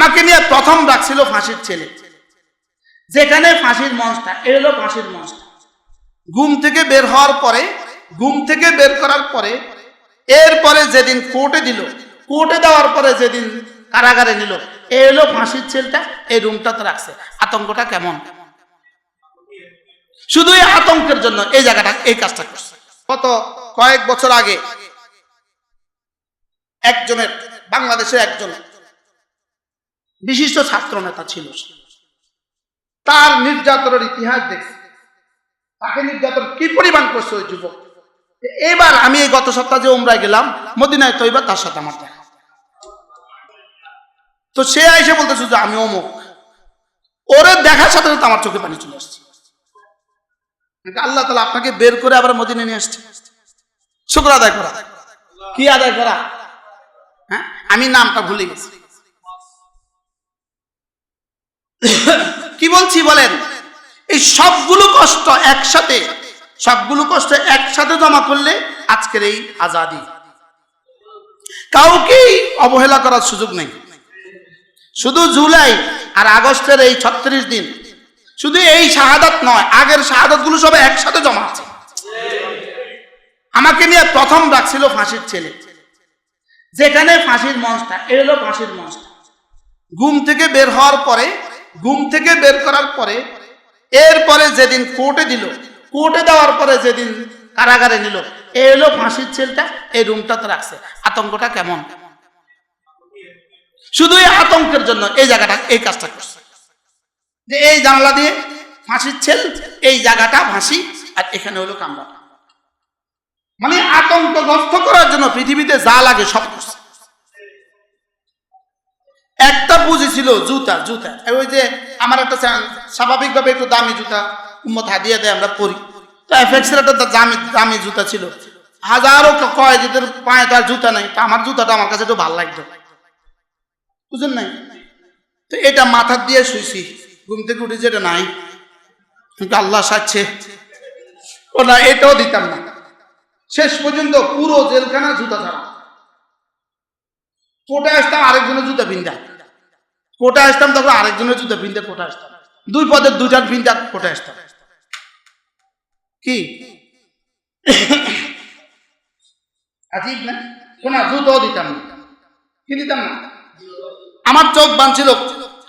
আমাকে নিয়ে প্রথম ডাকছিল ফাঁসির ছেলে। যেখানে ফাঁসির মঞ্চটা, এ হলো ফাঁসির মঞ্চটা ঘুম থেকে বের হওয়ার পরে, ঘুম থেকে বের করার পরে, এরপরে যেদিন কোর্টে দিল, কোর্টে দেওয়ার পরে যেদিন কারাগারে নিল, এ হলো ফাঁসির ছেলেটা, এই রুমটাতে রাখছে। আতঙ্কটা কেমন? শুধু এই আতঙ্কের জন্য এই জায়গাটা, এই কাজটা করছে। গত কয়েক বছর আগে, একজনের, বাংলাদেশের একজন বিশিষ্ট ছাত্র নেতা ছিল। তার নির্যাতনের ইতিহাস দেখছি। তাকে নির্যাতন কি পরিমাণ করছে ওই যুবক? এবার আমি এই গত সপ্তাহে উমরায় গেলাম, মদিনায় তো এবার তার সাথে আমার দেখা। তো সে এসে বলতেছে যে, আমি অমুক। ওরে দেখার সাথে সাথে আমার চোখে পানি চলে আসছে। আল্লাহ তালা আপনাকে বের করে আবার মদিনে নিয়ে আসছে। শুক্র আদায় করা। কি আদায় করা? হ্যাঁ? আমি নামটা ভুলে গেছি। কি বলছি বলেন? এই সবগুলো কষ্ট একসাথে, সবগুলো কষ্ট একসাথে জমা করলে আজকের এই আজাদি। কাউকেই অবহেলা করার সুযোগ নেই। শুধু জুলাই আর আগস্টের এই ছত্রিশ দিন। শুধু এই শাহাদাত নয়, আগের শাহাদাতগুলো সব একসাথে জমা আছে। আমাকে নিয়ে প্রথম ডাকছিল ফাঁসির ছেলে। যেখানে ফাঁসির মঞ্চটা এ হলো ফাঁসির মঞ্চটা। ঘুম থেকে বের হওয়ার পরে ঘুম থেকে বের করার পরে, এরপরে যেদিন কোর্টে দিল, কোর্টে দেওয়ার পরে যেদিন কারাগারে নিল এ হলো ফাঁসির ছেলেটা, এই রুমটাতে রাখছে। আতঙ্কটা কেমন? শুধু এই আতঙ্কের জন্য এই জায়গাটা, এই কাজটা করছে। যে এই জানলা দিয়ে ফাঁসির ছেল, এই জায়গাটা ফাঁসি, আর এখানে হলো কামরা মানে আতঙ্কগ্রস্ত করার জন্য পৃথিবীতে যা লাগে সব করছে। একটা পুঁজি ছিল জুতা জুতা। ওই যে আমার একটা স্বাভাবিকভাবে একটু দামি জুতা উম্মত হাদিয়া দেয়, আমরা পরি। তো এফএক্সের একটা দামি দামি জুতা ছিল। হাজারো কয় যেদের পায়ে তার জুতা নাই, তা আমার জুতাটা আমার কাছে একটু ভালো লাগতো। বুঝেন নাই? তো এটা মাথার দিয়ে শুইছি। ঘুম থেকে উঠে যেটা নাই। আল্লাহ সাচ্ছে ও না এটাও দিতাম না। শেষ পর্যন্ত পুরো জেলখানা জুতা ছাড়া। কোটা আসতাম, আরেকজনের জুতা পিন্দা কোটা আসতাম তখন আরেকজনের জুতা পিন্দা কোটা আসতাম। দুই পদের দুইটার পিন্দা কোটা আসতাম। কি? আজিব না? শোনা জুতো দিতাম না। কি দিতাম না? আমার চোখ বাঁধছিল।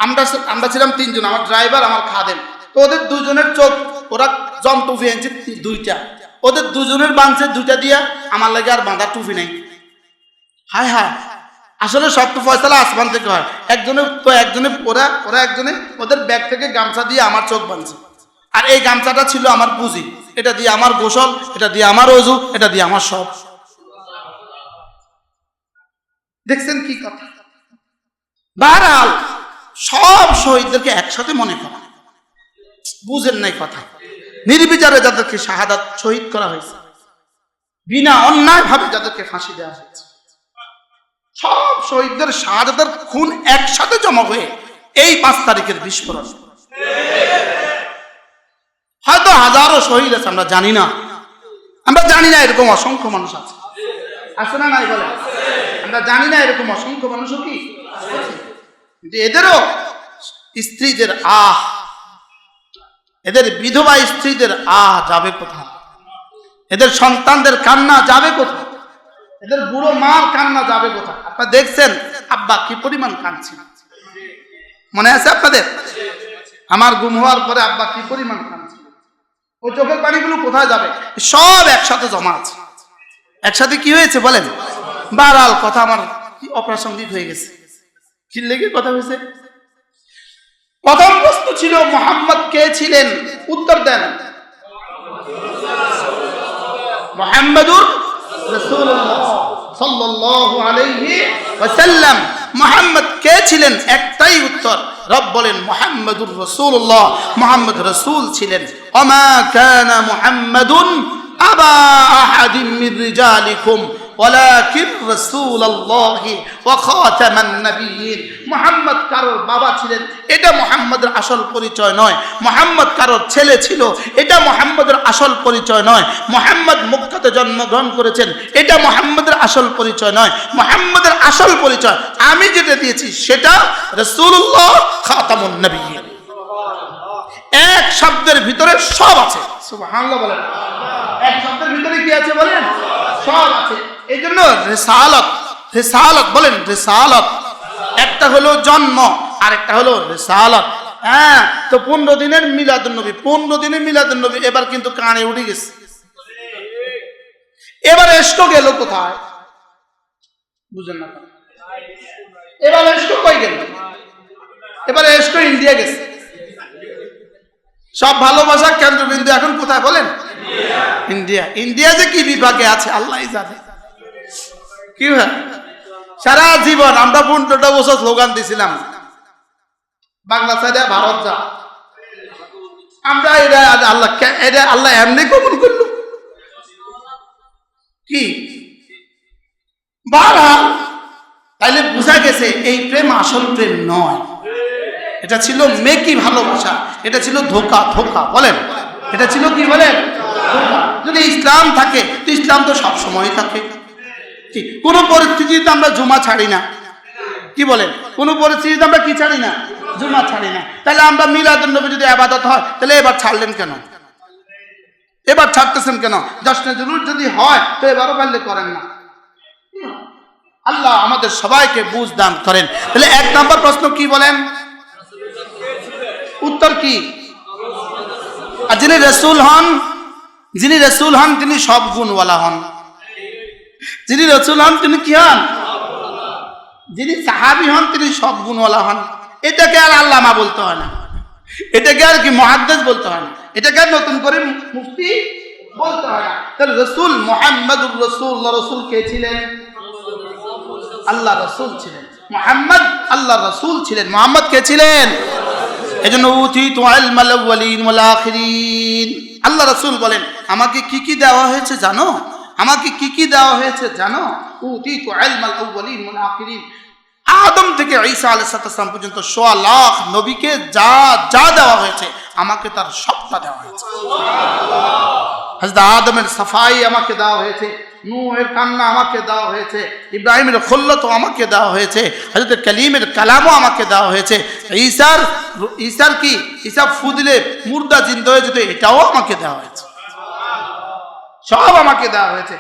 আমরা আমরা ছিলাম তিনজন, আমার ড্রাইভার, আমার খাদেম। তো ওদের দুজনের চোখ, ওরা জম টুপি আনছে দুইটা। ওদের দুজনের বাঁধছে দুইটা দিয়া, আমার লাগে আর বাঁধা টুপি নেই। হায় হায়। আসলে সব তো ফয়সালা আসমান থেকে হয়। একজনে তো একজনে ওরা ওরা একজনে ওদের ব্যাগ থেকে গামছা দিয়ে আমার চোখ বাঁধছে। আর এই গামছাটা ছিল আমার পুঁজি। এটা দিয়ে আমার গোসল, এটা দিয়ে আমার অজু, এটা দিয়ে আমার সব। দেখছেন কি কথা? বাহারাল, সব শহীদদেরকে একসাথে মনে করা। বুঝেন নাই কথা। নির্বিচারে যাদেরকে শাহাদাত শহীদ করা হয়েছে। বিনা অন্যায় ভাবে যাদেরকে ফাঁসি দেওয়া হয়েছে। সব শহীদদের শাহাদাতের খুন একসাথে জমা হয়ে এই পাঁচ তারিখের বিস্ফোরণ। হয়তো হাজারো শহীদ আছে, আমরা জানি না। আমরা জানি না এরকম অসংখ্য মানুষ আছে। আছে না নাই বলে? আমরা জানি না এরকম অসংখ্য মানুষও কি। কিন্তু এদেরও স্ত্রীদের আহ, এদের বিধবা স্ত্রীদের আহ যাবে কোথায়? এদের সন্তানদের কান্না যাবে কোথায়? এদের বুড়ো মার কান্না যাবে কোথায়? আপনারা দেখছেন? আব্বা, কি পরিমাণ কাঁদছে। মনে আছে আপনাদের? আমার গুম হওয়ার পরে আব্বা কি পরিমাণ কাঁদছে। ওই চোখের পানিগুলো কোথায় যাবে? সব একসাথে জমা আছে। একসাথে কি হয়েছে বলেন? বারাল কথা আমার কি অপ্রাসঙ্গিক হয়ে গেছে। কি লেগে কথা হয়েছে? প্রথম প্রশ্ন ছিল, মোহাম্মদ কে ছিলেন? উত্তর দেন, মোহাম্মদুর রাসূলুল্লাহ। صلى الله عليه وسلم محمد كاتلن اكتاي وطر رب محمد رسول الله محمد رسول تلن وما كان محمد ابا احد من رجالكم ولكن رسول الله وخاتم النبيين মোহাম্মদ কারোর বাবা ছিলেন এটা মোহাম্মদের আসল পরিচয় নয়। মোহাম্মদ কারোর ছেলে ছিল এটা মোহাম্মদের আসল পরিচয় নয়। মোহাম্মদ সাথে জন্মগ্রহণ করেছেন এটা মোহাম্মদের আসল পরিচয় নয়। মোহাম্মদের আসল পরিচয় আমি যেটা দিয়েছি সেটা রসুল্লাহ খাতামুন নবী এক শব্দের ভিতরে সব আছে। বলেন। এক শব্দের ভিতরে কি আছে বলেন? সব আছে। এই জন্য রেসালত রেসালত বলেন রেসালত। একটা হলো জন্ম আর একটা হলো রেসালত। হ্যাঁ তো পনেরো দিনের মিলাদুন নবী, পনেরো দিনের মিলাদুন নবী, এবার কিন্তু কানে উঠে গেছে। এবার এসকো গেল কোথায়? বুঝেন না এবার এসকো কই গেল? এবার এসকো ইন্ডিয়া গেছে। সব ভালোবাসা কেন্দ্রবিন্দু এখন কোথায় বলেন? ইন্ডিয়া। ইন্ডিয়া যে কি বিভাগে আছে আল্লাহ জানে। কি হয় সারা জীবন আমরা পনেরোটা বছর স্লোগান দিছিলাম। বাংলা সাইডে ভারত যা। আমরা এটা আল্লাহ এটা আল্লাহ এমনি কবুল করল। কি? বারহাল তাইলে বোঝা গেছে, এই প্রেম আসল প্রেম নয়। এটা ছিল মেকি ভালোবাসা, এটা ছিল ধোকা ধোকা, বলেন। এটা ছিল কি বলেন? যদি ইসলাম থাকে, তো ইসলাম তো সব সময় থাকে। কি কোন পরিস্থিতিতে আমরা জুমা ছাড়ি না। কি বলেন? কোন পরিস্থিতিতে আমরা কি ছাড়ি না? জুমা ছাড়ি না। তাহলে আমরা মিলাদুল নবী যদি আবাদত হয়, তাহলে এবার ছাড়লেন কেন? এবার ছাড়তেছেন কেন? দশটা জরুর যদি হয়, তো এবারও পারলে করেন না। আল্লাহ আমাদের সবাইকে বুঝ দান করেন। তাহলে এক নম্বর প্রশ্ন কি বলেন? উত্তর কি? আর যিনি রসুল হন, যিনি রসুল হন, তিনি সব গুণওয়ালা হন। যিনি রসুল হন, তিনি কি হন? যিনি সাহাবি হন, তিনি সব গুণওয়ালা হন। এটাকে আর আল্লামা বলতে হয় না। এটাকে আর কি মহাদ্দেশ বলতে হয় না। এটাকে আর নতুন করে মুফতি বলতে হয় না। তাহলে রসুল মোহাম্মদুর রসুল রসুল কে ছিলেন? আল্লাহ রসুল ছিলেন। মোহাম্মদ আল্লাহ রসুল ছিলেন। মোহাম্মদ কে ছিলেন? এজন্য উথি তো আল্লাহ রসুল বলেন, আমাকে কি কি দেওয়া হয়েছে জানো? আমাকে কি কি দেওয়া হয়েছে জানো? আদম থেকে ঈসা আলাইসালাম পর্যন্ত সোয়া লাখ নবীকে যা যা দেওয়া হয়েছে, আমাকে তার সবটা দেওয়া হয়েছে। হজরত আদমের সাফাই আমাকে দেওয়া হয়েছে, নূহের কান্না আমাকে দেওয়া হয়েছে, ইব্রাহিমের খল্লত আমাকে দেওয়া হয়েছে হজরত কালিমের কালামও আমাকে দেওয়া হয়েছে। ঈসার ঈসার কি? ঈসা ফুদিলে মুর্দা জিন্দ হয়ে যেত, এটাও আমাকে দেওয়া হয়েছে। সব আমাকে দেওয়া হয়েছে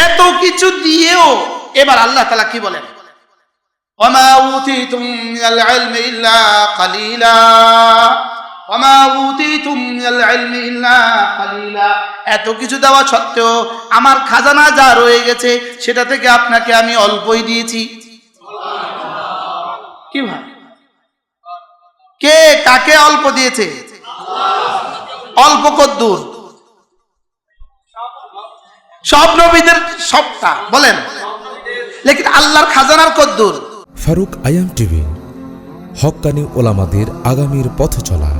এত কিছু দিয়েও এবার আল্লাহ তালা কি বলেন وما أوتيتم من العلم إلا قليلا وما أوتيتم من العلم إلا قليلا এত কিছু দেওয়া সত্ত্বেও আমার খাজানা যা রয়ে গেছে সেটা থেকে আপনাকে আমি অল্পই দিয়েছি কি ভাই কে কাকে অল্প দিয়েছে অল্প কদ্দুর সব নবীদের সবটা, বলেন। লেকিন আল্লাহর খাজানার কদ্দুর। ফারুক আয়াম টিভি, হকানি ওলামাদের আগামীর পথ চলা